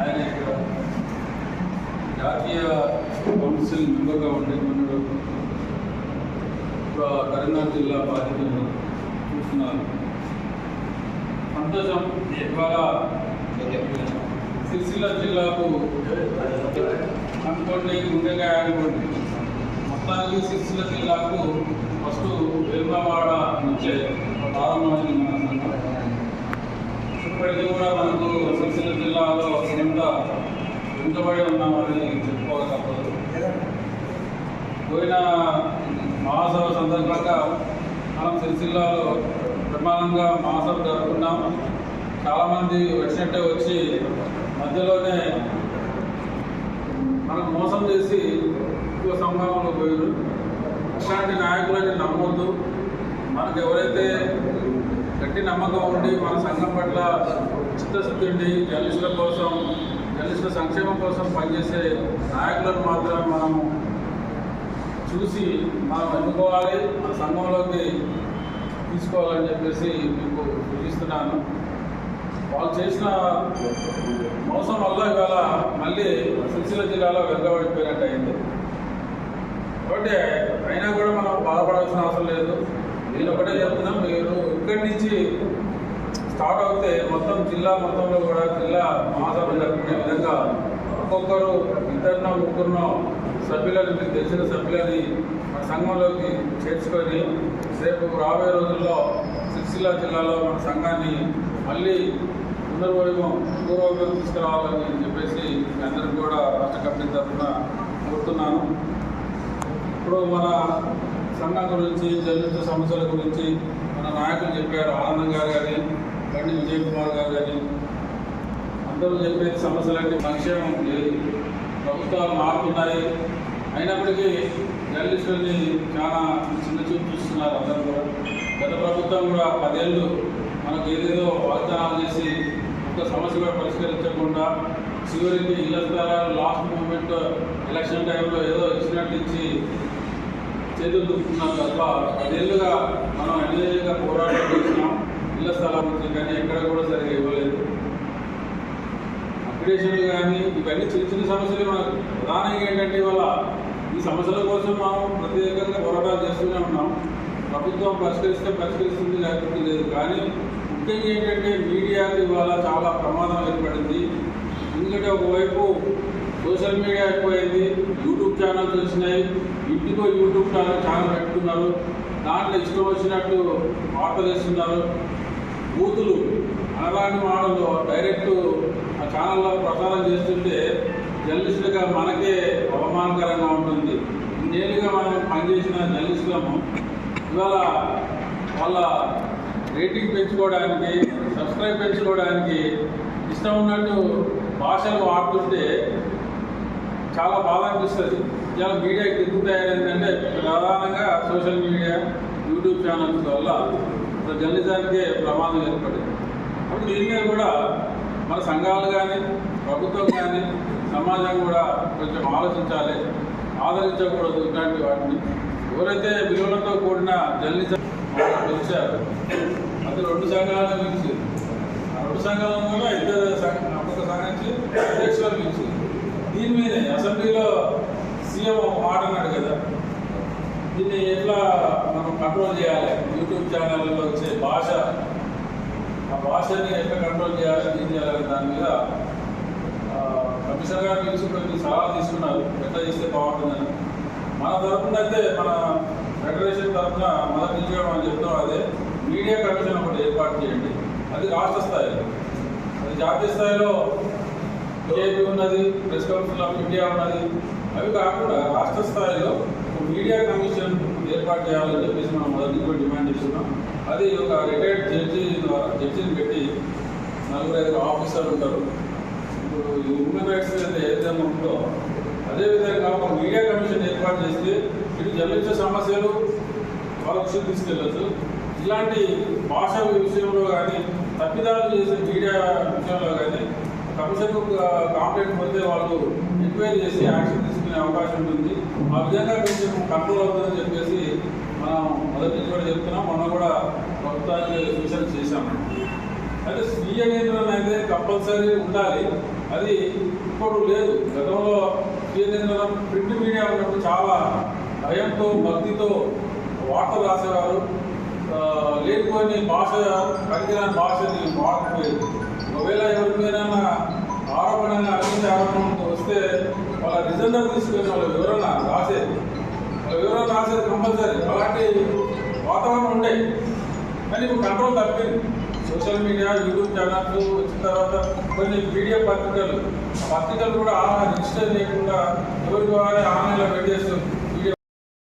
ఆయన జాతీయ కౌన్సిల్ మెంబర్గా ఉండే మనడు కరీంనగర్ జిల్లా బాధ్యతలు చూస్తున్నారు. సంతోషం ఇవాళ సిరిసిల్ల జిల్లాకు అనుకోండి ఉండగా అనుకోండి. మొత్తానికి సిరిసిల్ల జిల్లాకు ఫస్ట్ వేమవాడ నుంచే ప్రారంభమైంది మన ఇప్పటికీ కూడా మనకు సిరిసిల్ల జిల్లాలో ఎంత వెనుకబడి ఉన్నామని చెప్పుకోక తప్పదు పోయిన మహాసభ సందర్భంగా మనం సిరిసిల్లాలో ప్రమాణంగా మహాసభ జరుపుకున్నాం చాలామంది వచ్చినట్టే వచ్చి మధ్యలోనే మనం మోసం చేసి ఎక్కువ సంభావంలో పోయారు అట్లాంటి నాయకులని నమ్మొద్దు. మనకు ఎవరైతే గట్టి నమ్మకం ఉండి మన సంఘం పట్ల చిత్తశుద్ధి ఉండి జర్నలిస్టుల కోసం జర్నలిస్టుల సంక్షేమం కోసం పనిచేసే నాయకులను మాత్రం మనం చూసి మనం ఎన్నుకోవాలి మన సంఘంలోకి తీసుకోవాలని చెప్పేసి మీకు సూచిస్తున్నాను. వాళ్ళు చేసిన మోసం వల్ల ఇవాళ మళ్ళీ సిరిసిల్ల జిల్లాలో వెనుకబడిపోయినట్టు అయింది. కాబట్టి అయినా కూడా మనం బాధపడాల్సిన అవసరం లేదు. నేను ఒకటే చెప్తున్నా మీరు ఇక్కడి నుంచి స్టార్ట్ అవుతే మొత్తం జిల్లా మొత్తంలో కూడా జిల్లా మహాసభ జరుపుకునే విధంగా ఒక్కొక్కరు ఇద్దరినో ముగ్గురునో సభ్యులని మీకు తెలిసిన సభ్యులని మన సంఘంలోకి చేర్చుకొని రేపు రాబోయే రోజుల్లో సిరిసిల్ల జిల్లాలో మన సంఘాన్ని మళ్ళీ పునర్వైభవం పూర్వవైభవం తీసుకురావాలని చెప్పేసి అందరికీ కూడా రాష్ట్ర కమిటీ తరఫున కోరుతున్నాను. ఇప్పుడు మన సంఘం గురించి జర్నలిస్టు సమస్యల గురించి మన నాయకులు చెప్పారు. ఆనందం గారు కానీ బండి విజయ్ కుమార్ గారు కానీ అందరూ చెప్పే సమస్యలన్నీ సంక్షేమం లేదు ప్రభుత్వాలు మారుతున్నాయి. అయినప్పటికీ జర్నలిస్టుల్ని చాలా చిన్న చూపు చూస్తున్నారు అందరూ కూడా. గత ప్రభుత్వం కూడా పదేళ్ళు మనకు ఏదేదో వాగ్దానాలు చేసి ఒక సమస్య కూడా పరిష్కరించకుండా చివరికి ఇళ్ళ స్థలాలు లాస్ట్ మూమెంట్ ఎలక్షన్ టైంలో ఏదో ఇచ్చినట్టు ఇచ్చి చేతులు దుక్కున్నాం తప్ప పదేళ్ళుగా మనం అన్యాయంగా పోరాటం చేసినాం ఇళ్ళ స్థలం గురించి కానీ ఎక్కడ కూడా సరిగా ఇవ్వలేదు. అప్గ్రేషన్లు కానీ ఇవన్నీ చిన్న చిన్న సమస్యలు మనకు. ప్రధానంగా ఏంటంటే ఇవాళ ఈ సమస్యల కోసం మనం ప్రత్యేకంగా పోరాటాలు చేస్తూనే ఉన్నాం. ప్రభుత్వం పరిష్కరిస్తే పరిష్కరిస్తుంది లేకపోతే లేదు. కానీ ముఖ్యంగా ఏంటంటే మీడియాకి ఇవాళ చాలా ప్రమాదం ఏర్పడింది. ఎందుకంటే ఒకవైపు సోషల్ మీడియా ఎక్కువైంది యూట్యూబ్ ఛానల్స్ వచ్చినాయి. ఇంటికో యూట్యూబ్ ఛానల్ ఛానల్ పెట్టుకున్నారు. దాంట్లో ఇష్టం వచ్చినట్టు వార్తలు ఇస్తున్నారు బూతులు అలాంటి మాటలు డైరెక్ట్ ఆ ఛానల్లో ప్రసారం చేస్తుంటే జర్నలిస్టులుగా మనకే అవమానకరంగా ఉంటుంది. ఇన్నేళ్ళుగా మనం పనిచేసిన జర్నలిస్టులము ఇవాళ వాళ్ళ రేటింగ్ పెంచుకోవడానికి సబ్స్క్రైబ్ పెంచుకోవడానికి ఇష్టం ఉన్నట్టు భాషలు వాడుతుంటే చాలా బాధ అనిపిస్తుంది. ఇలా మీడియా ఎందుకు తయారైందంటే ప్రధానంగా సోషల్ మీడియా యూట్యూబ్ ఛానల్స్ వల్ల అసలు జర్నలిజానికే ప్రమాదం ఏర్పడింది. అప్పుడు దీని మీద కూడా మన సంఘాలు కానీ ప్రభుత్వం కానీ సమాజం కూడా కొంచెం ఆలోచించాలి. ఆదరించకూడదు ఇలాంటి వాటిని. ఎవరైతే విలువలతో కూడిన జర్నలిజం పిలిచారు అది రెండు సంఘాలను పిలిచి ఆ రెండు సంఘాలను కూడా ఇద్దరు సంఘ- ఒక్కొక్క సంఘం నుంచి అధ్యక్షులను పిలిచి దీని మీద అసెంబ్లీలో సీఎం మాట అన్నాడు కదా. దీన్ని ఎట్లా మనం కంట్రోల్ చేయాలి? యూట్యూబ్ ఛానళ్ళలో వచ్చే భాష. ఆ భాషని ఎట్లా కంట్రోల్ చేయాలి? ఏం చేయాలని దాని మీద కమిషనర్ గారు పిలిచి కొన్ని తీసుకున్నారు. ఎట్లా చేస్తే బాగుంటుందని. మన తరఫున అయితే మన ఫెడరేషన్ తరఫున మొదటి నుంచి మనం చెప్తాం అదే. మీడియా కమిషన్ ఒకటి ఏర్పాటు చేయండి. అది రాష్ట్ర స్థాయిలో. అది జాతీయ స్థాయిలో ఏపీ ఉన్నది ప్రెస్ కౌన్సిల్ ఆఫ్ ఇండియా ఉన్నది. అవి కాకుండా రాష్ట్ర స్థాయిలో మీడియా కమిషన్ ఏర్పాటు చేయాలని చెప్పేసి మనం మొదటి కూడా డిమాండ్ చేస్తున్నాం. అది ఒక రిటైర్డ్ జడ్జి ద్వారా జడ్జిని పెట్టి నలుగురు ఐదు ఆఫీసర్లు ఉంటారు. ఇప్పుడు ఈ హ్యూమన్ రైట్స్ అయితే ఏ విధంగా ఉందో అదేవిధంగా ఒక మీడియా కమిషన్ ఏర్పాటు చేస్తే ఇటు జర్నలిస్టు సమస్యలు వాళ్ళ దృష్టికి తీసుకెళ్ళచ్చు. ఇలాంటి భాష విషయంలో కానీ తప్పిదాలు చేసే మీడియా విషయంలో కానీ కమిషన్కు కాంప్లైంట్ పొందే వాళ్ళు ఎంక్వైరీ చేసి యాక్షన్ తీసుకునే అవకాశం ఉంటుంది. ఆ విధంగా కొంచెం కంట్రోల్ అవుతుందని చెప్పేసి మనం మొదటి నుంచి కూడా చెప్తున్నాం. మొన్న కూడా ప్రభుత్వానికి సూచన చేశాము అయితే స్వీయ నియంత్రణ అయితే కంపల్సరీ ఉండాలి. అది ఇప్పుడు లేదు. గతంలో ఏదైనా ప్రింట్ మీడియా ఉన్నప్పుడు చాలా భయంతో భక్తితో వార్తలు రాసేవారు. ఆ, భాష పనికిరాని భాషని వాడకపోయేది ఒకవేళ ఎవరికైనా ఆరోపణ అవినీతి ఆరోపణతో వస్తే వాళ్ళ రిజల్ట్ తీసుకొని వాళ్ళ వివరణ రాసేది. వాళ్ళ వివరణ రాసేది కంపల్సరీ. అలాంటి వాతావరణం ఉండే. కానీ కంట్రోల్ తప్పింది. సోషల్ మీడియా యూట్యూబ్ ఛానల్స్ వచ్చిన తర్వాత కొన్ని మీడియా పత్రికలు. పత్రికలు కూడా రిజిస్టర్ చేయకుండా ఎవరి ద్వారా ఆన్లైన్లో పెట్టేస్తుంది